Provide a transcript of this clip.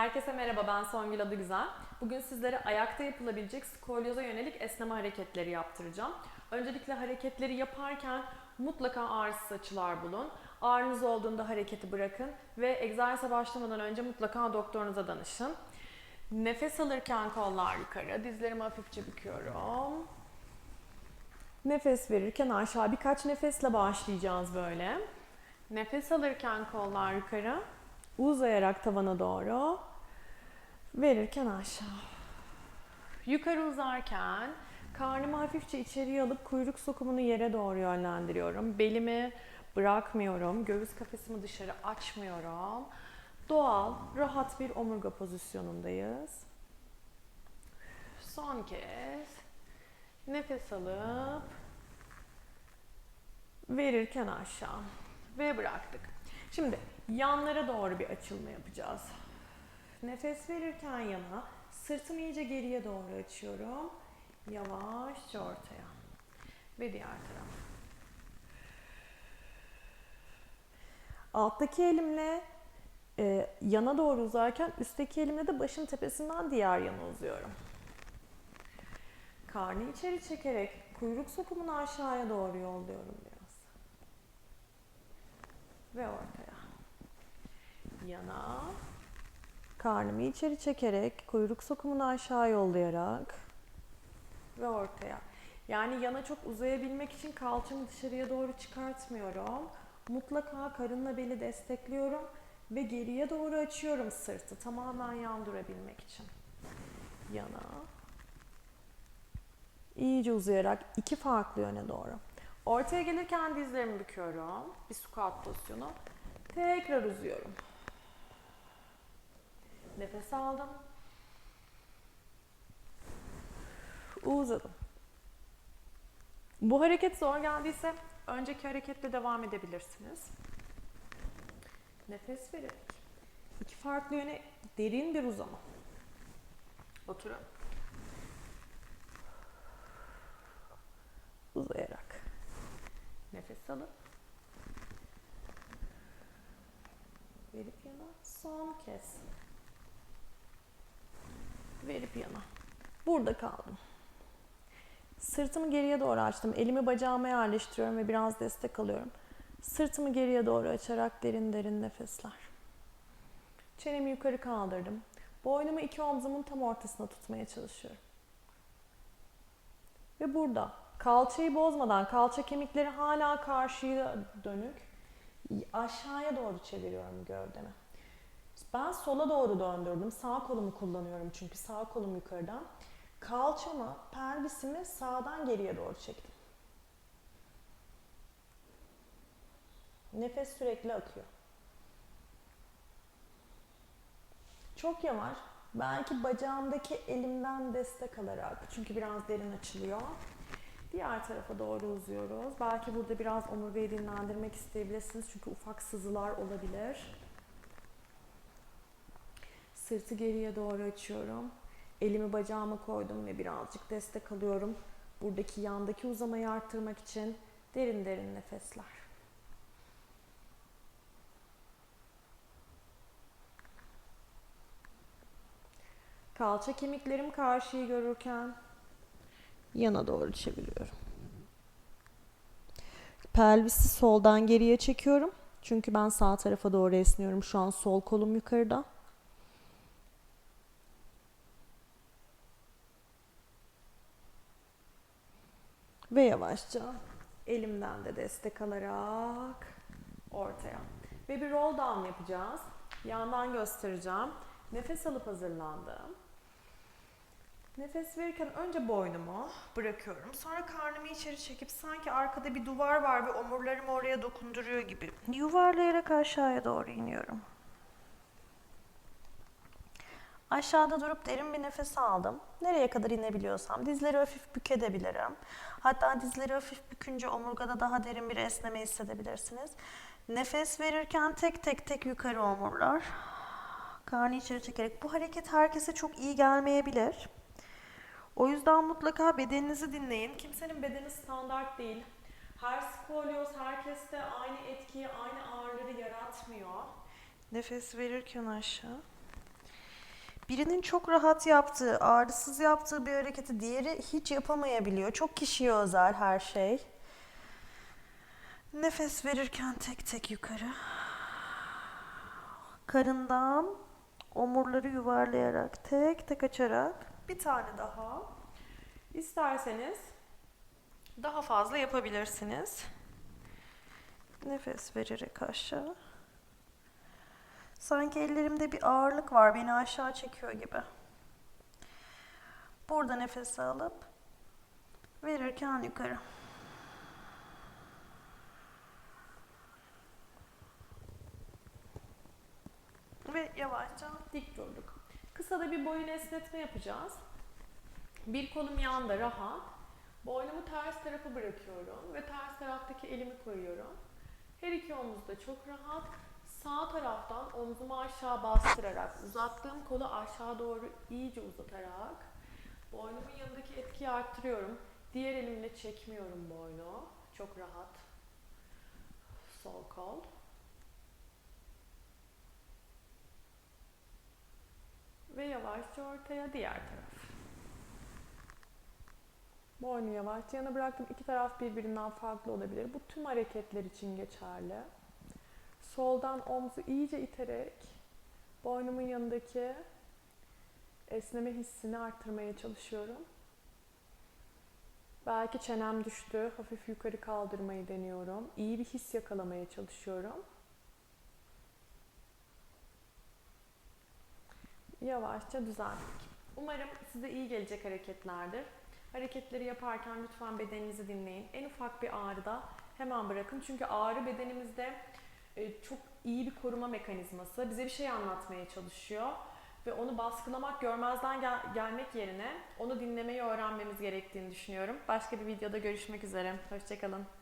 Herkese merhaba, ben Songül Adıgüzel. Bugün sizlere ayakta yapılabilecek skolyoza yönelik esneme hareketleri yaptıracağım. Öncelikle hareketleri yaparken mutlaka ağrısız açılar bulun. Ağrınız olduğunda hareketi bırakın ve egzersize başlamadan önce mutlaka doktorunuza danışın. Nefes alırken kollar yukarı, dizlerimi hafifçe büküyorum. Nefes verirken aşağı birkaç nefesle başlayacağız böyle. Nefes alırken kollar yukarı, uzayarak tavana doğru. Verirken aşağı. Yukarı uzarken karnımı hafifçe içeriye alıp kuyruk sokumunu yere doğru yönlendiriyorum. Belimi bırakmıyorum. Göğüs kafesimi dışarı açmıyorum. Doğal, rahat bir omurga pozisyonundayız. Son kez nefes alıp verirken aşağı ve bıraktık. Şimdi yanlara doğru bir açılma yapacağız. Nefes verirken yana, sırtımı iyice geriye doğru açıyorum. Yavaşça ortaya. Ve diğer taraf. Alttaki elimle e, yana doğru uzarken üstteki elimle de başın tepesinden diğer yana uzuyorum. Karnı içeri çekerek kuyruk sokumunu aşağıya doğru yolluyorum biraz. Ve ortaya. Yana. Karnımı içeri çekerek, kuyruk sokumunu aşağı yollayarak ve ortaya. Yani yana çok uzayabilmek için kalçamı dışarıya doğru çıkartmıyorum. Mutlaka karınla beli destekliyorum ve geriye doğru açıyorum sırtı tamamen yan durabilmek için. Yana. İyice uzayarak iki farklı yöne doğru. Ortaya gelirken dizlerimi büküyorum. Bir squat pozisyonu. Tekrar uzuyorum. Nefes aldım. Uzadım. Bu hareket zor geldiyse önceki hareketle devam edebilirsiniz. Nefes vererek iki farklı yöne derin bir uzama. Oturun. Uzayarak. Nefes alıp verip yana son kez verip yana. Burada kaldım. Sırtımı geriye doğru açtım. Elimi bacağıma yerleştiriyorum ve biraz destek alıyorum. Sırtımı geriye doğru açarak derin derin nefesler. Çenemi yukarı kaldırdım. Boynumu iki omzumun tam ortasına tutmaya çalışıyorum. Ve burada kalçayı bozmadan, kalça kemikleri hala karşıya dönük. Aşağıya doğru çeviriyorum gövdemi. Ben sola doğru döndürdüm. Sağ kolumu kullanıyorum çünkü sağ kolum yukarıdan. Kalçamı, pelvisimi sağdan geriye doğru çektim. Nefes sürekli akıyor. Çok yavaş. Belki bacağımdaki elimden destek alarak. Çünkü biraz derin açılıyor. Diğer tarafa doğru uzuyoruz. Belki burada biraz omurgayı dinlendirmek isteyebilirsiniz. Çünkü ufak sızılar olabilir. Sırtı geriye doğru açıyorum. Elimi bacağıma koydum ve birazcık destek alıyorum. Buradaki yandaki uzamayı arttırmak için derin derin nefesler. Kalça kemiklerim karşıyı görürken yana doğru çeviriyorum. Pelvisi soldan geriye çekiyorum. Çünkü ben sağ tarafa doğru esniyorum. Şu an sol kolum yukarıda. Ve yavaşça elimden de destek alarak ortaya. Ve bir roll down yapacağız. Yandan göstereceğim. Nefes alıp hazırlandım. Nefes verirken önce boynumu bırakıyorum. Sonra karnımı içeri çekip sanki arkada bir duvar var ve omurlarımı oraya dokunduruyor gibi yuvarlayarak aşağıya doğru iniyorum. Aşağıda durup derin bir nefes aldım. Nereye kadar inebiliyorsam dizleri hafif bükebilirim. Hatta dizleri hafif bükünce omurgada daha derin bir esneme hissedebilirsiniz. Nefes verirken tek tek tek yukarı omurlar. Karnı içeri çekerek. Bu hareket herkese çok iyi gelmeyebilir. O yüzden mutlaka bedeninizi dinleyin. Kimsenin bedeni standart değil. Her skolyoz herkeste aynı etkiyi, aynı ağırlığı yaratmıyor. Nefes verirken aşağı. Birinin çok rahat yaptığı, ağrısız yaptığı bir hareketi diğeri hiç yapamayabiliyor. Çok kişiye özel her şey. Nefes verirken tek tek yukarı. Karından omurları yuvarlayarak tek tek açarak bir tane daha. İsterseniz daha fazla yapabilirsiniz. Nefes vererek aşağı. Sanki ellerimde bir ağırlık var beni aşağı çekiyor gibi. Burada nefes alıp verirken yukarı. Ve yavaşça Dik durduk. Kısa da bir boyun esnetme yapacağız. Bir kolum yanda rahat. Boynumu ters tarafa bırakıyorum ve ters taraftaki elimi koyuyorum. Her iki omuz da çok rahat. Sağ taraftan omzumu aşağı bastırarak, uzattığım kolu aşağı doğru iyice uzatarak boynumun yanındaki etkiyi arttırıyorum. Diğer elimle çekmiyorum boynu. Çok rahat. Sol kol. Ve yavaşça ortaya diğer taraf. Boynu yavaşça yana bıraktım. İki taraf birbirinden farklı olabilir. Bu tüm hareketler için geçerli. Soldan omzu iyice iterek boynumun yanındaki esneme hissini arttırmaya çalışıyorum. Belki çenem düştü. Hafif yukarı kaldırmayı deniyorum. İyi bir his yakalamaya çalışıyorum. yavaşça düzelttik. Umarım size iyi gelecek hareketlerdir. Hareketleri yaparken lütfen bedeninizi dinleyin. En ufak bir ağrıda hemen bırakın. Çünkü ağrı bedenimizde çok iyi bir koruma mekanizması. Bize bir şey anlatmaya çalışıyor. Ve onu baskılamak, görmezden gel- gelmek yerine onu dinlemeyi öğrenmemiz gerektiğini düşünüyorum. Başka bir videoda görüşmek üzere. Hoşçakalın.